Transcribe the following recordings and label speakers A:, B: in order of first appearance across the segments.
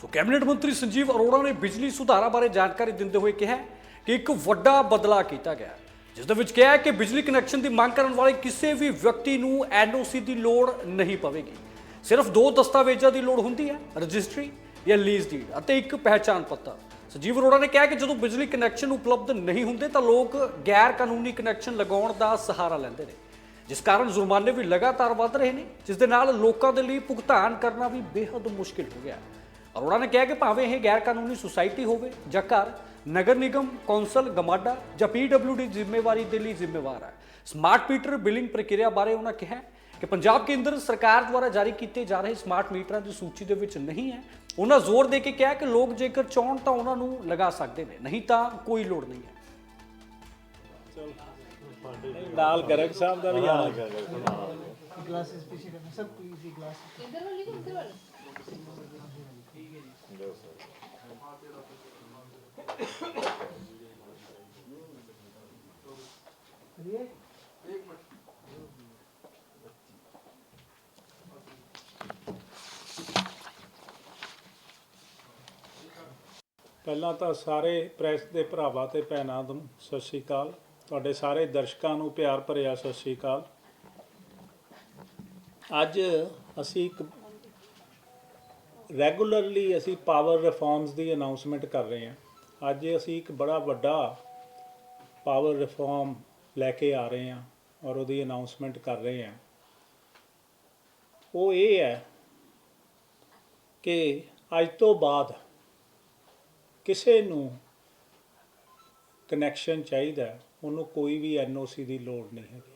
A: ਸੋ cabinet ਮੰਤਰੀ ਸੰਜੀਵ ਅਰੋੜਾ ਨੇ ਬਿਜਲੀ ਸੁਧਾਰਾਂ ਬਾਰੇ ਜਾਣਕਾਰੀ ਦਿੰਦੇ ਹੋਏ ਕਿਹਾ ਕਿ ਇੱਕ ਵੱਡਾ ਬਦਲਾਅ ਕੀਤਾ ਗਿਆ ਜਿਸ ਦੇ ਵਿੱਚ ਕਿਹਾ ਹੈ ਕਿ ਬਿਜਲੀ ਕਨੈਕਸ਼ਨ ਦੀ ਮੰਗ ਕਰਨ ਵਾਲੇ ਕਿਸੇ ਵੀ ਵਿਅਕਤੀ ਨੂੰ ਐਨਓਸੀ ਦੀ ਲੋੜ ਨਹੀਂ ਪਵੇਗੀ ਸਿਰਫ ਦੋ ਦਸਤਾਵੇਜ਼ਾਂ ਦੀ ਲੋੜ ਹੁੰਦੀ ਹੈ, ਰਜਿਸਟਰੀ ਜਾਂ ਲੀਜ਼ ਡੀਡ ਅਤੇ ਇੱਕ ਪਹਿਚਾਣ ਪੱਤਰ ਸੰਜੀਵ ਅਰੋੜਾ ਨੇ ਕਿਹਾ ਕਿ ਜਦੋਂ ਬਿਜਲੀ ਕਨੈਕਸ਼ਨ ਉਪਲਬਧ ਨਹੀਂ ਹੁੰਦੇ ਤਾਂ ਲੋਕ ਗੈਰ ਕਾਨੂੰਨੀ ਕਨੈਕਸ਼ਨ ਲਗਾਉਣ ਦਾ ਸਹਾਰਾ ਲੈਂਦੇ ਨੇ, ਜਿਸ ਕਾਰਨ ਜੁਰਮਾਨੇ ਵੀ ਲਗਾਤਾਰ ਵੱਧ ਰਹੇ ਨੇ, ਜਿਸ ਦੇ ਨਾਲ ਲੋਕਾਂ ਦੇ ਲਈ ਭੁਗਤਾਨ ਕਰਨਾ ਵੀ ਬੇहद ਮੁਸ਼ਕਿਲ ਹੋ ਗਿਆ ਹੈ। ਅਰੋੜਾ ਨੇ ਕਿਹਾ ਕਿ ਭਾਵੇਂ ਇਹ ਗੈਰ ਕਾਨੂੰਨੀ ਸੁਸਾਇਟੀ ਹੋਵੇ ਜਾਂ ਘਰ ਨਗਰ ਨਿਗਮ ਕੌਂਸਲ ਗਮਾਡਾ ਜਾਂ ਪੀਡਬਲਯੂਡੀ ਜ਼ਿੰਮੇਵਾਰੀ ਦੇ ਲਈ ਜ਼ਿੰਮੇਵਾਰ ਹੈ। ਸਮਾਰਟ ਮੀਟਰ ਬਿਲਿੰਗ ਪ੍ਰਕਿਰਿਆ ਬਾਰੇ ਉਹਨਾਂ ਕਿਹਾ ਕਿ ਪੰਜਾਬ ਕੇਂਦਰ ਸਰਕਾਰ ਦੁਆਰਾ ਜਾਰੀ ਕੀਤੇ ਜਾ ਰਹੇ ਸਮਾਰਟ ਮੀਟਰਾਂ ਦੀ ਸੂਚੀ ਦੇ ਵਿੱਚ ਨਹੀਂ ਹੈ। ਉਹਨਾਂ ਜ਼ੋਰ ਦੇ ਕੇ ਕਿਹਾ ਕਿ ਲੋਕ ਜੇਕਰ ਚਾਹਣ ਤਾਂ ਉਹਨਾਂ ਨੂੰ ਲਗਾ ਸਕਦੇ ਨੇ ਨਹੀਂ ਤਾਂ ਕੋਈ ਲੋੜ ਨਹੀਂ ਹੈ।
B: ਨਾਲ ਗਰਗ ਸਾਹਿਬ ਦਾ ਵੀ ਆਣਾ
C: ਗਲਾਸਸ ਪਿੱਛੇ ਕਰਨਾ ਸਭ ਕੋਈ
D: ਸੀ ਗਲਾਸ ਇਧਰ ਵਾਲੀ ਇਧਰ
C: ਵਾਲੀ?
B: ਪਹਿਲਾਂ ਤਾਂ ਸਾਰੇ ਪ੍ਰੈਸ ਦੇ ਭਰਾਵਾਂ ਤੇ ਭੈਣਾਂ ਨੂੰ ਸਤਿ ਸ਼੍ਰੀ ਅਕਾਲ। ਤੁਹਾਡੇ ਸਾਰੇ ਦਰਸ਼ਕਾਂ ਨੂੰ ਪਿਆਰ ਭਰਿਆ ਸਤਿ ਸ਼੍ਰੀ ਅਕਾਲ। ਅੱਜ ਅਸੀਂ ਇੱਕ ਰੈਗੂਲਰਲੀ ਅਸੀਂ ਪਾਵਰ ਰਿਫਾਰਮਸ ਦੀ ਅਨਾਉਂਸਮੈਂਟ ਕਰ ਰਹੇ ਹਾਂ। ਅੱਜ ਅਸੀਂ ਇੱਕ ਬੜਾ ਵੱਡਾ ਪਾਵਰ ਰਿਫਾਰਮ ਲੈ ਕੇ ਆ ਰਹੇ ਹਾਂ ਔਰ ਉਹਦੀ ਅਨਾਉਂਸਮੈਂਟ ਕਰ ਰਹੇ ਹਾਂ। ਉਹ ਇਹ ਹੈ ਕਿ ਅੱਜ ਤੋਂ ਬਾਅਦ ਕਿਸੇ ਨੂੰ ਕਨੈਕਸ਼ਨ ਚਾਹੀਦਾ ਉਹਨੂੰ ਕੋਈ ਵੀ ਐਨਓਸੀ ਦੀ ਲੋੜ ਨਹੀਂ ਹੈਗੀ।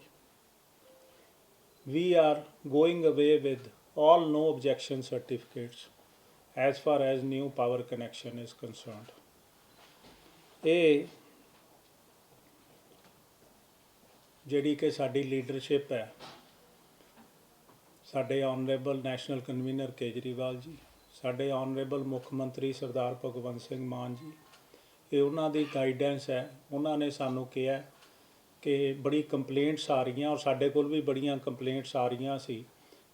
B: We are going away with all no objection certificates as far as new power connection is concerned. ਇਹ ਜਿਹੜੀ ਕਿ ਸਾਡੀ ਲੀਡਰਸ਼ਿਪ ਹੈ, ਸਾਡੇ honourable national convener Kejriwal ji, ਸਾਡੇ ਆਨਰੇਬਲ ਮੁੱਖ ਮੰਤਰੀ ਸਰਦਾਰ ਭਗਵੰਤ ਸਿੰਘ ਮਾਨ ਜੀ, ਇਹ ਉਹਨਾਂ ਦੀ ਗਾਈਡੈਂਸ ਹੈ। ਉਹਨਾਂ ਨੇ ਸਾਨੂੰ ਕਿਹਾ ਕਿ ਬੜੀ ਕੰਪਲੇਂਟਸ ਆ ਰਹੀਆਂ ਔਰ ਸਾਡੇ ਕੋਲ ਵੀ ਬੜੀਆਂ ਕੰਪਲੇਂਟਸ ਆ ਰਹੀਆਂ ਸੀ।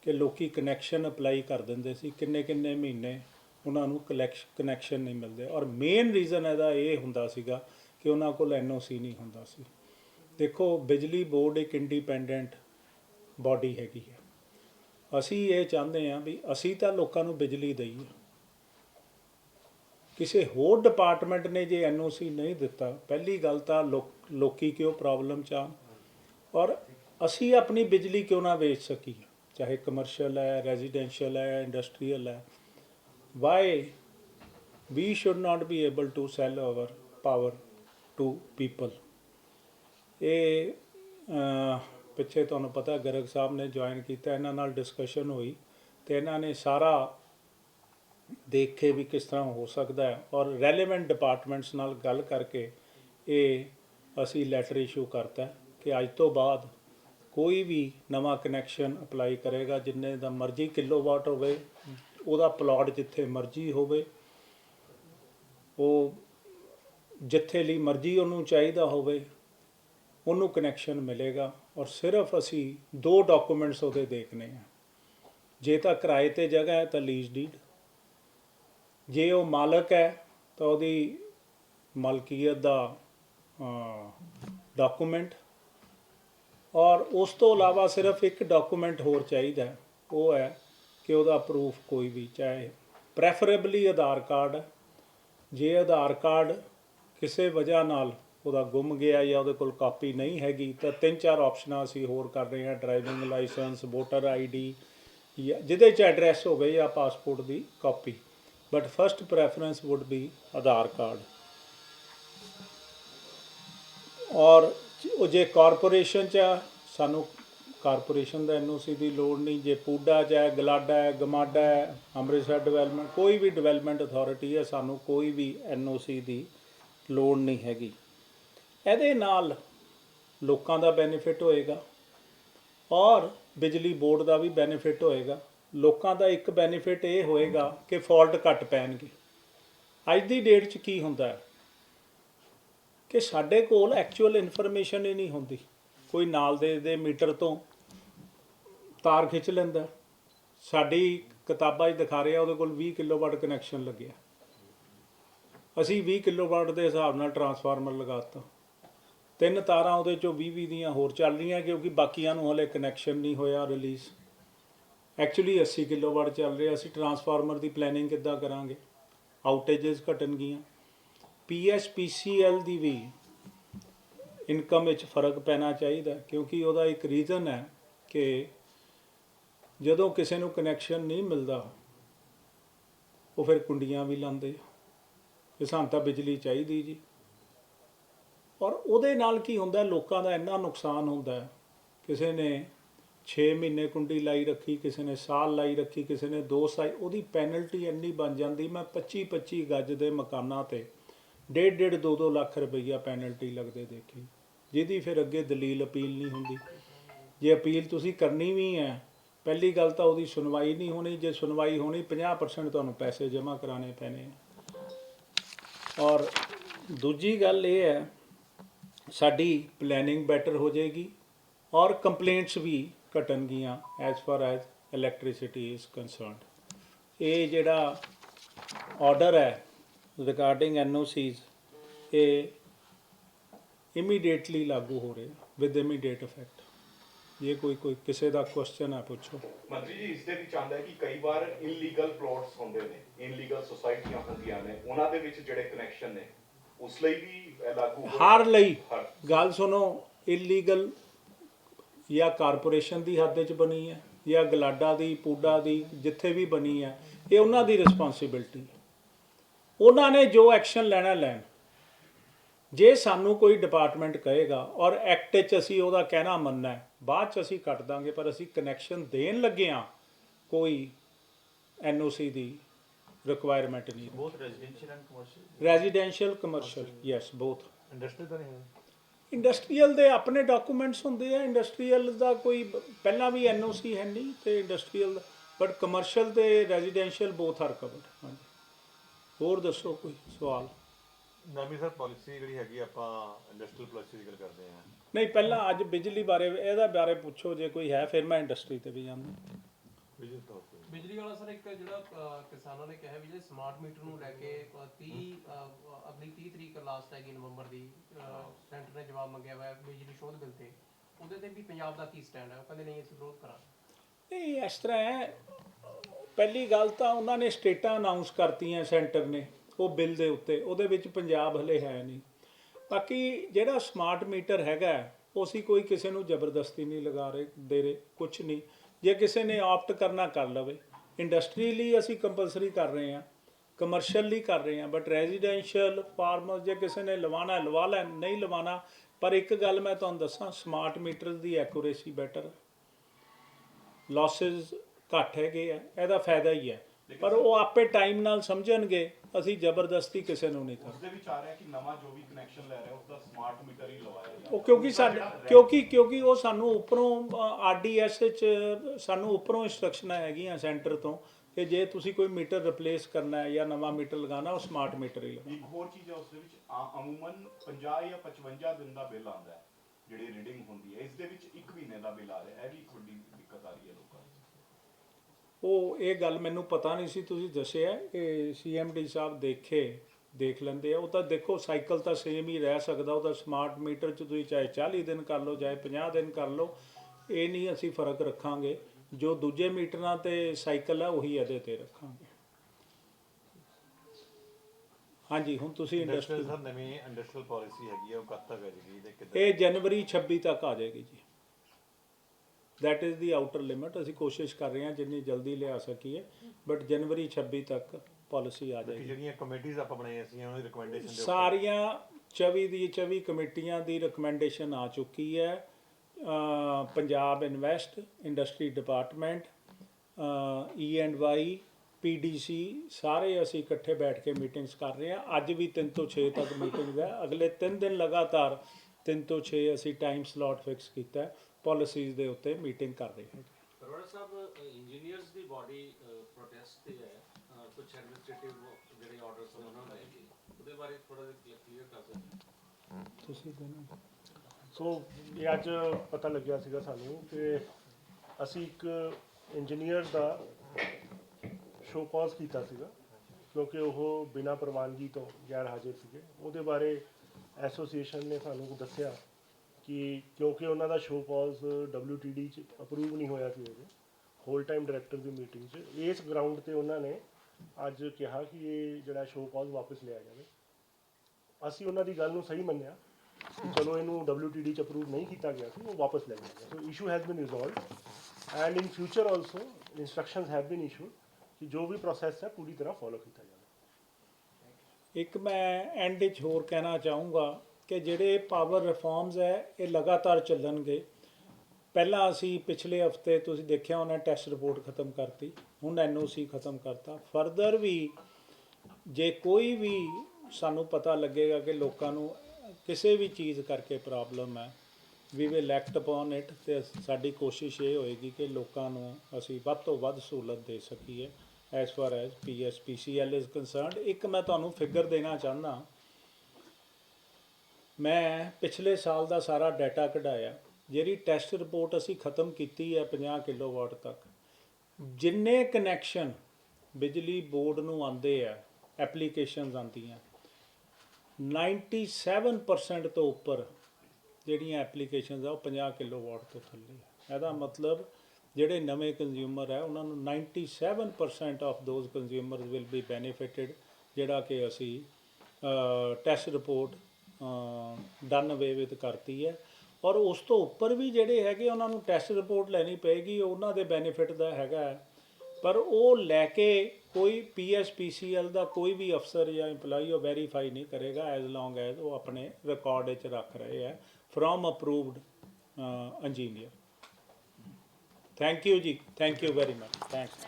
B: ਕਿ ਲੋਕੀ ਕਨੈਕਸ਼ਨ ਅਪਲਾਈ ਕਰ ਦਿੰਦੇ ਸੀ, ਕਿੰਨੇ ਕਿੰਨੇ ਮਹੀਨੇ ਉਹਨਾਂ ਨੂੰ ਕਨੈਕਸ਼ਨ ਨਹੀਂ ਮਿਲਦੇ। ਔਰ ਮੇਨ ਰੀਜ਼ਨ ਇਹਦਾ ਇਹ ਹੁੰਦਾ ਸੀਗਾ ਕਿ ਉਹਨਾਂ ਕੋਲ ਐਨਓਸੀ ਨਹੀਂ ਹੁੰਦਾ ਸੀ। ਦੇਖੋ, ਬਿਜਲੀ ਬੋਰਡ ਇੱਕ ਇੰਡੀਪੈਂਡੈਂਟ ਬਾਡੀ ਹੈਗੀ ਹੈ। ਅਸੀਂ ਇਹ ਚਾਹੁੰਦੇ ਹਾਂ ਵੀ ਅਸੀਂ ਤਾਂ ਲੋਕਾਂ ਨੂੰ ਬਿਜਲੀ ਦਈਏ। ਕਿਸੇ ਹੋਰ ਡਿਪਾਰਟਮੈਂਟ ਨੇ ਜੇ ਐਨਓਸੀ ਨਹੀਂ ਦਿੱਤਾ, ਪਹਿਲੀ ਗੱਲ ਤਾਂ ਲੋਕ- ਲੋਕੀ ਕਿਉਂ ਪ੍ਰੋਬਲਮ ਚ ਆਉਣ? ਔਰ ਅਸੀਂ ਆਪਣੀ ਬਿਜਲੀ ਕਿਉਂ ਨਾ ਵੇਚ ਸਕੀਏ? ਚਾਹੇ ਕਮਰਸ਼ੀਅਲ ਹੈ ਰੈਜ਼ੀਡੈਂਸ਼ੀਅਲ ਹੈ ਇੰਡਸਟਰੀਅਲ ਹੈ why we should not be able to sell our power to people? ਇਹ ਪਿੱਛੇ ਤੁਹਾਨੂੰ ਪਤਾ ਗਰਗ ਸਾਹਿਬ ਨੇ ਜੁਆਇਨ ਕੀਤਾ, ਇਹਨਾਂ ਨਾਲ ਡਿਸਕਸ਼ਨ ਹੋਈ ਤੇ ਇਹਨਾਂ ਨੇ ਸਾਰਾ ਦੇਖੇ ਵੀ ਕਿਸ ਤਰ੍ਹਾਂ ਹੋ ਸਕਦਾ ਹੈ ਔਰ ਰੈਲੇਵੈਂਟ ਡਿਪਾਰਟਮੈਂਟਸ ਨਾਲ ਗੱਲ ਕਰਕੇ ਇਹ ਅਸੀਂ ਲੈਟਰ ਇਸ਼ੂ ਕਰਤਾ ਕਿ ਅੱਜ ਤੋਂ ਬਾਅਦ ਕੋਈ ਵੀ ਨਵਾਂ ਕਨੈਕਸ਼ਨ ਅਪਲਾਈ ਕਰੇਗਾ, ਜਿੰਨੇ ਦਾ ਮਰਜ਼ੀ ਕਿਲੋਵਾਟ ਹੋਵੇ, ਉਹਦਾ ਪਲਾਟ ਜਿੱਥੇ ਮਰਜ਼ੀ ਹੋਵੇ, ਉਹ ਜਿੱਥੇ ਲਈ ਮਰਜ਼ੀ ਉਹਨੂੰ ਚਾਹੀਦਾ ਹੋਵੇ, ਉਹਨੂੰ ਕਨੈਕਸ਼ਨ ਮਿਲੇਗਾ। ਔਰ ਸਿਰਫ ਅਸੀਂ ਦੋ ਡਾਕੂਮੈਂਟਸ ਉਹਦੇ ਦੇਖਨੇ ਆ। ਜੇ ਤਾਂ ਕਿਰਾਏ ਤੇ ਜਗ੍ਹਾ ਹੈ, ਤਾਂ ਲੀਜ਼ ਡੀਡ ਜੇ ਉਹ ਮਾਲਕ ਹੈ, ਤਾਂ ਉਹਦੀ ਮਲਕੀਅਤ ਦਾ ਡਾਕੂਮੈਂਟ ਔਰ ਉਸ ਤੋਂ ਇਲਾਵਾ ਸਿਰਫ ਇੱਕ ਡਾਕੂਮੈਂਟ ਹੋਰ ਚਾਹੀਦਾ ਉਹ ਹੈ ਕਿ ਉਹਦਾ ਪ੍ਰੂਫ ਕੋਈ ਵੀ, ਚਾਹੇ ਪ੍ਰੈਫਰੇਬਲੀ ਆਧਾਰ ਕਾਰਡ, ਜੇ ਆਧਾਰ ਕਾਰਡ ਕਿਸੇ ਵਜ੍ਹਾ ਨਾਲ ਉਹਦਾ ਗੁੰਮ ਗਿਆ ਜਾਂ ਉਹਦੇ ਕੋਲ ਕਾਪੀ ਨਹੀਂ ਹੈਗੀ, ਤਾਂ ਤਿੰਨ ਚਾਰ ਆਪਸ਼ਨਾਂ ਅਸੀਂ ਹੋਰ ਕਰ ਰਹੇ ਹਾਂ। ਡਰਾਈਵਿੰਗ ਲਾਇਸੈਂਸ ਵੋਟਰ ਆਈਡੀ ਜਾਂ ਜਿਹਦੇ 'ਚ ਐਡਰੈਸ ਹੋਵੇ ਜਾਂ passport the copy but first preference would be Aadhaar card. ਔਰ ਉਹ ਜੇ ਕਾਰਪੋਰੇਸ਼ਨ 'ਚ ਆ, ਸਾਨੂੰ ਕਾਰਪੋਰੇਸ਼ਨ ਦਾ ਐਨਓਸੀ ਦੀ ਲੋੜ ਨਹੀਂ। ਜੇ ਪੂਡਾ 'ਚ ਹੈ ਗਲਾਡਾ ਹੈ ਗਮਾਡਾ ਹੈ ਅੰਮ੍ਰਿਤਸਰ ਡਿਵੈਲਪਮੈਂਟ ਕੋਈ ਵੀ ਡਿਵੈਲਪਮੈਂਟ ਅਥਾਰਟੀ ਹੈ ਸਾਨੂੰ ਕੋਈ ਵੀ ਐਨਓਸੀ ਦੀ ਲੋੜ ਨਹੀਂ ਹੈਗੀ। ਇਹਦੇ ਨਾਲ ਲੋਕਾਂ ਦਾ ਬੈਨੀਫਿਟ ਹੋਏਗਾ ਔਰ ਬਿਜਲੀ ਬੋਰਡ ਦਾ ਵੀ ਬੈਨੀਫਿਟ ਹੋਏਗਾ। ਲੋਕਾਂ ਦਾ ਇੱਕ ਬੈਨੀਫਿਟ ਇਹ ਹੋਏਗਾ ਕਿ ਫਾਲਟ ਘੱਟ ਪੈਣਗੇ। ਅੱਜ ਦੀ ਡੇਟ 'ਚ ਕੀ ਹੁੰਦਾ ਹੈ? ਕਿ ਸਾਡੇ ਕੋਲ ਐਕਚੁਅਲ ਇਨਫੋਰਮੇਸ਼ਨ ਹੀ ਨਹੀਂ ਹੁੰਦੀ। ਕੋਈ ਨਾਲ ਦੇ ਦੇ ਮੀਟਰ ਤੋਂ ਤਾਰ ਖਿੱਚ ਲੈਂਦਾ। ਸਾਡੀ ਕਿਤਾਬਾਂ 'ਚ ਦਿਖਾ ਰਿਹਾ, ਉਹਦੇ ਕੋਲ 20 ਕਿਲੋਵਾਟ ਕਨੈਕਸ਼ਨ ਲੱਗਿਆ। ਅਸੀਂ 20 ਕਿਲੋਵਾਟ ਦੇ ਹਿਸਾਬ ਨਾਲ ਟਰਾਂਸਫਾਰਮਰ ਲਗਾਤਾ। ਤਿੰਨ ਤਾਰਾਂ ਉਹਦੇ ਚੋਂ 20 20 ਦੀਆਂ ਹੋਰ ਚੱਲ ਰਹੀਆਂ, ਕਿਉਂਕਿ ਬਾਕੀਆਂ ਨੂੰ ਹਲੇ ਕਨੈਕਸ਼ਨ ਨਹੀਂ ਹੋਇਆ ਰਿਲੀਜ਼ ਐਕਚੁਅਲੀ 80 ਕਿਲੋਵਾਟ ਚੱਲ ਰਿਹਾ। ਅਸੀਂ ਟਰਾਂਸਫਾਰਮਰ ਦੀ ਪਲੈਨਿੰਗ ਕਿੱਦਾਂ ਕਰਾਂਗੇ? ਆਊਟੇजेस ਘਟਣਗੀਆਂ। ਪੀਐਸਪੀਸੀਐਲ ਦੀ ਵੀ ਇਨਕਮ ਵਿੱਚ ਫ਼ਰਕ ਪੈਣਾ ਚਾਹੀਦਾ ਕਿਉਂਕਿ ਉਹਦਾ ਇੱਕ ਰੀਜ਼ਨ ਹੈ ਕਿ ਜਦੋਂ ਕਿਸੇ ਨੂੰ ਕਨੈਕਸ਼ਨ ਨਹੀਂ ਮਿਲਦਾ, ਉਹ ਫਿਰ ਕੁੰਡੀਆਂ ਵੀ ਲਾਉਂਦੇ ਆ। ਕਿ ਸਾਨੂੰ ਤਾਂ ਬਿਜਲੀ ਚਾਹੀਦੀ ਜੀ। ਔਰ ਉਹਦੇ ਨਾਲ ਕੀ ਹੁੰਦਾ ਲੋਕਾਂ ਦਾ ਇੰਨਾ ਨੁਕਸਾਨ ਹੁੰਦਾ ਕਿਸੇ ਨੇ 6 ਮਹੀਨੇ ਕੁੰਡੀ ਲਾਈ ਰੱਖੀ, ਕਿਸੇ ਨੇ ਸਾਲ ਲਾਈ ਰੱਖੀ, ਕਿਸੇ ਨੇ 2 ਸਾਲ, ਉਹਦੀ ਪੈਨਲਟੀ ਇੰਨੀ ਬਣ ਜਾਂਦੀ, ਮੈਂ 25 25 ਗੱਜ ਦੇ ਮਕਾਨਾਂ ਤੇ ਡੇਢ ਡੇਢ 2 2 ਲੱਖ ਰੁਪਈਆ ਪੈਨਲਟੀ ਲੱਗਦੇ ਦੇਖੀ। ਜਿਹਦੀ ਫਿਰ ਅੱਗੇ ਦਲੀਲ ਅਪੀਲ ਨਹੀਂ ਹੁੰਦੀ। ਜੇ ਅਪੀਲ ਤੁਸੀਂ ਕਰਨੀ ਵੀ ਹੈ ਪਹਿਲੀ ਗੱਲ ਤਾਂ ਉਹਦੀ ਸੁਣਵਾਈ ਨਹੀਂ ਹੋਣੀ, ਜੇ ਸੁਣਵਾਈ ਹੋਣੀ 50% ਤੁਹਾਨੂੰ ਪੈਸੇ ਜਮ੍ਹਾਂ ਕਰਾਣੇ ਪੈਣੇ ਆ ਔਰ ਦੂਜੀ ਗੱਲ ਇਹ ਹੈ ਸਾਡੀ ਪਲੈਨਿੰਗ ਬੈਟਰ ਹੋ ਜਾਏਗੀ ਔਰ ਕੰਪਲੇਂਟਸ ਵੀ ਘਟਣਗੀਆਂ as far as electricity is concerned ਇਹ ਜਿਹੜਾ ਆਰਡਰ ਹੈ ਰਿਗਾਰਡਿੰਗ ਐਨਓਸੀਜ਼ ਇਹ ਇਮੀਡੀਏਟਲੀ ਲਾਗੂ ਹੋ ਰਿਹਾ ਵਿਦ ਇਮੀਡੀਏਟ ਇਫੈਕਟ ਜੇ ਕੋਈ ਕੋਈ ਕਿਸੇ ਦਾ ਕੁਐਸਚਨ ਹੈ ਪੁੱਛੋ।
E: ਮੰਤਰੀ ਜੀ ਇਸ ਦੇ ਵਿੱਚ ਆਉਂਦਾ ਹੈ ਕਿ ਕਈ ਵਾਰ ਇਨਲੀਗਲ ਪਲਾਟਸ ਹੁੰਦੇ ਨੇ ਇਨਲੀਗਲ ਸੁਸਾਇਟੀਆਂ ਹੁੰਦੀਆਂ ਨੇ ਉਹਨਾਂ ਦੇ ਵਿੱਚ ਜਿਹੜੇ ਕਨੈਕਸ਼ਨ ਨੇ ਉਸ ਲਈ ਵੀ ਲਾਗੂ
B: ਹਰ ਲਈ। ਗੱਲ ਸੁਣੋ ਇਲੀਗਲ ਜਾਂ ਕਾਰਪੋਰੇਸ਼ਨ ਦੀ ਹੱਦ ਵਿੱਚ ਬਣੀ ਹੈ ਜਾਂ ਗਲਾਡਾ ਦੀ ਪੂਡਾ ਦੀ ਜਿੱਥੇ ਵੀ ਬਣੀ ਹੈ ਇਹ ਉਹਨਾਂ ਦੀ ਰਿਸਪੌਂਸਿਬਿਲਟੀ ਉਹਨਾਂ ਨੇ ਜੋ ਐਕਸ਼ਨ ਲੈਣਾ ਲੈਣ। ਜੇ ਸਾਨੂੰ ਕੋਈ ਡਿਪਾਰਟਮੈਂਟ ਕਹੇਗਾ ਔਰ ਐਕਟ 'ਚ ਅਸੀਂ ਉਹਦਾ ਕਹਿਣਾ ਮੰਨਣਾ ਹੈ ਬਾਅਦ 'ਚ ਅਸੀਂ ਕੱਟ ਦਾਂਗੇ ਪਰ ਅਸੀਂ ਕਨੈਕਸ਼ਨ ਦੇਣ ਲੱਗੇ ਹਾਂ ਕੋਈ ਐਨਓਸੀ ਦੀ ਰਿਕੁਆਇਰਮੈਂਟ ਨਹੀਂ।
F: Both residential and commercial?
B: Residential commercial yes both
F: industry ਤਾਂ ਨਹੀਂ ਹੈ?
B: ਇੰਡਸਟਰੀਅਲ ਦੇ ਆਪਣੇ ਡਾਕੂਮੈਂਟਸ ਹੁੰਦੇ ਆ ਇੰਡਸਟਰੀਅਲ ਦਾ ਕੋਈ ਪਹਿਲਾਂ ਵੀ ਐਨਓਸੀ ਹੈ ਨਹੀਂ ਤੇ ਇੰਡਸਟਰੀਅਲ ਬਟ ਕਮਰਸ਼ੀਅਲ ਤੇ ਰੈਜ਼ੀਡੈਂਸ਼ੀਅਲ ਬੋਥ ਆਰ ਕਵਰਡ ਹਾਂਜੀ। ਹੋਰ ਦੱਸੋ ਕੋਈ ਸਵਾਲ?
F: ਨਵੀਂ ਸਰ ਪਾਲਿਸੀ ਜਿਹੜੀ ਹੈਗੀ ਆਪਾਂ ਇੰਡਸਟਰੀਅਲ ਪਾਲਿਸੀ ਦੀ ਗੱਲ ਕਰਦੇ ਹਾਂ।
B: ਨਹੀਂ ਪਹਿਲਾਂ ਅੱਜ ਬਿਜਲੀ ਬਾਰੇ ਇਹਦਾ ਬਾਰੇ ਪੁੱਛੋ ਜੇ ਕੋਈ ਹੈ ਫਿਰ ਮੈਂ ਇੰਡਸਟਰੀ ਤੇ ਵੀ ਜਾਂਦਾ
F: ਵਿਜਨ ਤੌਰ ਤੇ
G: ਬਿਜਲੀ ਵਾਲਾ ਸਰ ਇੱਕ ਜਿਹੜਾ ਕਿਸਾਨਾਂ ਨੇ ਕਿਹਾ ਵੀ ਜਿਹੜੇ ਸਮਾਰਟ ਮੀਟਰ ਨੂੰ ਲੈ ਕੇ ਅਹ, 30 ਅਹ, ਅਗਲੀ 30 ਤਰੀਕ ਲਾਸਟ ਹੈਗੀ ਨਵੰਬਰ ਦੀ ਸੈਂਟਰ ਨੇ ਜਵਾਬ ਮੰਗਿਆ ਹੋਇਆ ਹੈ ਬਿਜਲੀ ਸ਼ੋਧ ਬਿੱਲ ਤੇ। ਉਹਦੇ ਤੇ ਵੀ ਪੰਜਾਬ ਦਾ ਕੀ ਸਟੈਂਡ ਹੈ? ਉਹ ਕਹਿੰਦੇ ਨਹੀਂ ਅਸੀਂ ਵਿਰੋਧ ਕਰਾਂਗੇ।
B: ਨਹੀਂ ਇਸ ਤਰ੍ਹਾਂ ਹੈ ਪਹਿਲੀ ਗੱਲ ਤਾਂ ਉਹਨਾਂ ਨੇ ਸਟੇਟਾਂ ਅਨਾਉਂਸ ਕਰਤੀਆਂ ਸੈਂਟਰ ਨੇ, ਉਹ ਬਿੱਲ ਦੇ ਉੱਤੇ, ਉਹਦੇ ਵਿੱਚ ਪੰਜਾਬ ਹਲੇ ਹੈ ਨਹੀਂ। ਬਾਕੀ ਜਿਹੜਾ ਸਮਾਰਟ ਮੀਟਰ ਹੈਗਾ, ਉਹ ਅਸੀਂ ਕੋਈ ਕਿਸੇ ਨੂੰ ਜ਼ਬਰਦਸਤੀ ਨਹੀਂ ਲਗਾ ਰਹੇ, ਦੇ ਰਹੇ ਕੁਝ ਨਹੀਂ। ਜੇ ਕਿਸੇ ਨੇ ਆਪਟ ਕਰਨਾ ਕਰ ਲਵੇ। ਇੰਡਸਟਰੀ ਲਈ ਅਸੀਂ ਕੰਪਲਸਰੀ ਕਰ ਰਹੇ ਹਾਂ ਕਮਰਸ਼ੀਅਲ ਲਈ ਕਰ ਰਹੇ ਹਾਂ ਬਟ ਰੈਜ਼ੀਡੈਂਸ਼ੀਅਲ ਫਾਰਮਰ ਜੇ ਕਿਸੇ ਨੇ ਲਵਾਣਾ ਲਵਾ ਲੈਣ, ਨਹੀਂ ਲਵਾਣਾ ਪਰ ਇੱਕ ਗੱਲ ਮੈਂ ਤੁਹਾਨੂੰ ਦੱਸਾਂ ਸਮਾਰਟ ਮੀਟਰ ਦੀ ਐਕੂਰੇਸੀ ਬੈਟਰ ਲਾਸਸ ਘੱਟ ਹੈਗੇ ਆ ਇਹਦਾ ਫਾਇਦਾ ਹੀ ਹੈ। ਪਰ ਉਹ ਆਪੇ ਟਾਈਮ ਨਾਲ ਸਮਝਣਗੇ ਅਸੀਂ ਜ਼ਬਰਦਸਤੀ ਕਿਸੇ ਨੂੰ ਨਹੀਂ ਕਰਦੇ।
E: ਦੇ ਵਿੱਚ ਆ ਰਿਹਾ ਕਿ ਨਵਾਂ ਜੋ ਵੀ ਕਨੈਕਸ਼ਨ ਲੈ ਰਿਹਾ ਉਸ ਦਾ ਸਮਾਰਟ ਮੀਟਰ ਹੀ ਲਵਾਇਆ ਜਾਵੇ
B: ਉਹ ਕਿਉਂਕਿ ਸਾਡੇ ਕਿਉਂਕਿ ਕਿਉਂਕਿ ਉਹ ਸਾਨੂੰ ਉੱਪਰੋਂ ਆਰਡੀਐਸ ਵਿੱਚ ਸਾਨੂੰ ਉੱਪਰੋਂ ਇੰਸਟਰਕਸ਼ਨਾਂ ਹੈਗੀਆਂ ਸੈਂਟਰ ਤੋਂ ਕਿ ਜੇ ਤੁਸੀਂ ਕੋਈ ਮੀਟਰ ਰਿਪਲੇਸ ਕਰਨਾ ਹੈ ਜਾਂ ਨਵਾਂ ਮੀਟਰ ਲਗਾਉਣਾ ਉਹ ਸਮਾਰਟ ਮੀਟਰ ਹੀ ਲਗਾਓ
E: ਇੱਕ ਹੋਰ ਚੀਜ਼ ਹੈ ਉਸ ਦੇ ਵਿੱਚ ਅਮੂਮਨ 50 ਜਾਂ 55 ਦਿਨ ਦਾ ਬਿੱਲ ਆਉਂਦਾ ਹੈ ਜਿਹੜੀ ਰੀਡਿੰਗ ਹੁੰਦੀ ਹੈ। ਇਸ ਦੇ ਵਿੱਚ 1 ਮਹੀਨੇ ਦਾ ਬਿੱਲ ਆ ਰਿਹਾ ਹੈ ਇਹ ਵੀ ਇੱਕ ਵੱਡੀ ਦਿੱਕਤ ਆ ਰਹੀ ਹੈ ਲੋਕਾਂ ਨੂੰ।
B: ਉਹ ਇਹ ਗੱਲ ਮੈਨੂੰ ਪਤਾ ਨਹੀਂ ਸੀ ਤੁਸੀਂ ਦੱਸਿਆ ਇਹ ਸੀਐਮਡੀ ਸਾਹਿਬ ਦੇਖੇ ਦੇਖ ਲੈਂਦੇ ਆ। ਉਹ ਤਾਂ ਦੇਖੋ ਸਾਈਕਲ ਤਾਂ ਸੇਮ ਹੀ ਰਹਿ ਸਕਦਾ ਉਹਦਾ ਸਮਾਰਟ ਮੀਟਰ 'ਚ ਤੁਸੀਂ ਚਾਹੇ 40 ਦਿਨ ਕਰ ਲਓ ਚਾਹੇ 50 ਦਿਨ ਕਰ ਲਓ ਇਹ ਨਹੀਂ ਅਸੀਂ ਫ਼ਰਕ ਰੱਖਾਂਗੇ। ਜੋ ਦੂਜੇ ਮੀਟਰਾਂ ਤੇ ਸਾਈਕਲ ਹੈ ਉਹੀ ਇਹਦੇ ਤੇ ਰੱਖਾਂਗੇ। ਹਾਂਜੀ ਹੁਣ ਤੁਸੀਂ
F: ਇੰਡਸਟਰੀਅਲ
B: ਇੰਡਸਟਰੀ
F: ਸਰ ਨਵੀਂ ਇੰਡਸਟਰੀਅਲ ਪਾਲਿਸੀ ਹੈਗੀ ਹੈ ਉਹ ਕਦ ਤੱਕ ਹੈ ਜੀ ਤੇ ਕਿੱਦਾਂ
B: ਇਹ ਜਨਵਰੀ 26 ਤੱਕ ਆ ਜਾਏਗੀ ਜੀ। That is the outer limit ਅਸੀਂ ਕੋਸ਼ਿਸ਼ ਕਰ ਰਹੇ ਹਾਂ ਜਿੰਨੀ ਜਲਦੀ ਲਿਆ ਸਕੀਏ ਬਟ ਜਨਵਰੀ 26 ਤੱਕ ਪਾਲਿਸੀ ਆ ਜਾਏਗੀ।
F: ਜਿਹੜੀਆਂ ਕਮੇਟੀਆਂ ਆਪਾਂ ਬਣਾਈਆਂ ਸੀ ਉਹਨਾਂ ਦੀ ਉੱਪਰ।
B: ਸਾਰੀਆਂ 24 ਦੀ 24 ਕਮੇਟੀਆਂ ਦੀ ਰეკਮੈਂਡੇਸ਼ਨ ਆ ਚੁੱਕੀ ਹੈ। Punjab invest industry department E and Y PDC ਸਾਰੇ ਅਸੀਂ ਇਕੱਠੇ ਬੈਠ ਕੇ ਮੀਟਿੰਗਸ ਕਰ ਰਹੇ ਹਾਂ। ਅੱਜ ਵੀ 3 ਤੋਂ 6 ਤੱਕ ਮੀਟਿੰਗ ਹੈ। ਅਗਲੇ 3 ਦਿਨ ਲਗਾਤਾਰ 3 ਤੋਂ 6 ਅਸੀਂ ਟਾਈਮ ਸਲੋਟ ਫਿਕਸ ਕੀਤਾ ਹੈ। ਪਾਲਿਸੀਜ਼ ਦੇ ਉੱਤੇ ਮੀਟਿੰਗ ਕਰ ਰਹੇ ਹਾਂ।
H: ਅਰੋੜਾ ਸਾਹਿਬ ਇੰਜੀਨੀਅਰਸ ਦੀ ਬਾਡੀ ਪ੍ਰੋਟੈਸਟ ਤੇ ਹੈ। ਕੁਝ ਐਡਮਿਨਿਸਟ੍ਰੇਟਿਵ ਜਿਹੜੇ ਆਰਡਰਸ ਉਹਨਾਂ ਨੂੰ ਉਹਦੇ ਬਾਰੇ ਥੋੜਾ ਜਿਹਾ ਕਲੀਅਰ ਕਰ ਸਕਦੇ
B: ਤੁਸੀਂ ਦੇਣਾ
I: ਸੋ ਇਹ ਅੱਜ ਪਤਾ ਲੱਗਿਆ ਸੀਗਾ ਸਾਨੂੰ ਕਿ ਅਸੀਂ ਇੱਕ ਇੰਜੀਨੀਅਰ ਦਾ ਸ਼ੋਅ ਕਾਜ਼ ਕੀਤਾ ਸੀਗਾ ਕਿਉਂਕਿ ਉਹ ਬਿਨਾਂ ਪ੍ਰਵਾਨਗੀ ਤੋਂ ਗੈਰ ਹਾਜ਼ਰ ਸੀਗੇ। ਉਹਦੇ ਬਾਰੇ ਐਸੋਸੀਏਸ਼ਨ ਨੇ ਸਾਨੂੰ ਦੱਸਿਆ ਕਿ ਕਿਉਂਕਿ ਉਹਨਾਂ ਦਾ ਸ਼ੋਅ ਕਾਜ਼ WTD ਚ ਅਪਰੂਵ ਨਹੀਂ ਹੋਇਆ ਸੀ ਅਜੇ ਹੋਲ ਟਾਈਮ ਡਾਇਰੈਕਟਰ ਦੀ ਮੀਟਿੰਗ 'ਚ। ਇਸ ਗਰਾਊਂਡ ਤੇ ਉਹਨਾਂ ਨੇ ਅੱਜ ਕਿਹਾ ਕਿ ਇਹ ਜਿਹੜਾ ਸ਼ੋਅ ਕਾਜ਼ ਵਾਪਸ ਲਿਆ ਜਾਵੇ। ਅਸੀਂ ਉਹਨਾਂ ਦੀ ਗੱਲ ਨੂੰ ਸਹੀ ਮੰਨਿਆ ਕਿ ਚਲੋ ਇਹਨੂੰ WTD ਚ ਅਪਰੂਵ ਨਹੀਂ ਕੀਤਾ ਗਿਆ ਸੀ, ਉਹ ਵਾਪਸ ਲੈ ਗਿਆ so issue has been resolved and in future also instructions have been issued ਕਿ ਜੋ ਵੀ ਪ੍ਰੋਸੈਸ ਹੈ ਪੂਰੀ ਤਰ੍ਹਾਂ ਫੋਲੋ ਕੀਤਾ ਜਾਵੇ।
B: ਇੱਕ ਮੈਂ ਐਂਡ ਵਿੱਚ ਹੋਰ ਕਹਿਣਾ ਚਾਹੂੰਗਾ ਕਿ ਜਿਹੜੇ ਪਾਵਰ ਰਿਫਾਰਮਸ ਹੈ, ਇਹ ਲਗਾਤਾਰ ਚੱਲਣਗੇ। ਪਹਿਲਾਂ ਅਸੀਂ ਪਿਛਲੇ ਹਫ਼ਤੇ ਤੁਸੀਂ ਦੇਖਿਆ ਹੋਣਾ ਟੈਸਟ ਰਿਪੋਰਟ ਖਤਮ ਕਰਤੀ। ਹੁਣ ਐਨਓਸੀ ਖਤਮ ਕਰਤਾ। ਫਰਦਰ ਵੀ ਜੇ ਕੋਈ ਵੀ ਸਾਨੂੰ ਪਤਾ ਲੱਗੇਗਾ ਕਿ ਲੋਕਾਂ ਨੂੰ ਕਿਸੇ ਵੀ ਚੀਜ਼ ਕਰਕੇ ਪ੍ਰੋਬਲਮ ਹੈ we will act upon it ਤੇ ਸਾਡੀ ਕੋਸ਼ਿਸ਼ ਇਹ ਹੋਏਗੀ ਕਿ ਲੋਕਾਂ ਨੂੰ ਅਸੀਂ ਵੱਧ ਤੋਂ ਵੱਧ ਸਹੂਲਤ ਦੇ ਸਕੀਏ। As far as PSPCL is concerned ਇੱਕ ਮੈਂ ਤੁਹਾਨੂੰ ਫਿਗਰ ਦੇਣਾ ਚਾਹੁੰਦਾ। ਮੈਂ ਪਿਛਲੇ ਸਾਲ ਦਾ ਸਾਰਾ ਡਾਟਾ ਕਢਾਇਆ, ਜਿਹੜੀ ਟੈਸਟ ਰਿਪੋਰਟ ਅਸੀਂ ਖਤਮ ਕੀਤੀ ਹੈ 50 ਕਿਲੋਵਾਟ ਤੱਕ, ਜਿੰਨੇ ਕਨੈਕਸ਼ਨ ਬਿਜਲੀ ਬੋਰਡ ਨੂੰ ਆਉਂਦੇ ਆ, ਐਪਲੀਕੇਸ਼ਨਸ ਆਉਂਦੀਆਂ 97% ਤੋਂ ਉੱਪਰ ਜਿਹੜੀਆਂ ਐਪਲੀਕੇਸ਼ਨਸ ਆ ਉਹ 50 ਕਿਲੋਵਾਟ ਤੋਂ ਥੱਲੇ ਆ। ਇਹਦਾ ਮਤਲਬ ਜਿਹੜੇ ਨਵੇਂ ਕੰਜ਼ਿਊਮਰ ਹੈ ਉਹਨਾਂ ਨੂੰ 97% of those consumers will be benefited ਜਿਹੜਾ ਕਿ ਅਸੀਂ test report done away with ਕਰਤੀ ਹੈ। ਔਰ ਉਸ ਤੋਂ ਉੱਪਰ ਵੀ ਜਿਹੜੇ ਹੈਗੇ ਉਹਨਾਂ ਨੂੰ ਟੈਸਟ ਰਿਪੋਰਟ ਲੈਣੀ ਪਏਗੀ, ਉਹਨਾਂ ਦੇ ਬੈਨੀਫਿਟ ਦਾ ਹੈਗਾ ਪਰ ਉਹ ਲੈ ਕੇ ਕੋਈ ਪੀਐਸਪੀਸੀਐਲ ਦਾ ਕੋਈ ਵੀ ਅਫਸਰ ਜਾਂ EMPLOYEE ਉਹ ਵੈਰੀਫਾਈ ਨਹੀਂ ਕਰੇਗਾ ਐਜ਼ ਲੌਂਗ ਐਜ਼ ਉਹ ਆਪਣੇ ਰਿਕਾਰਡ ਵਿੱਚ ਰੱਖ ਰਹੇ ਹੈ from approved engineer thank you ji. Thank you very much thanks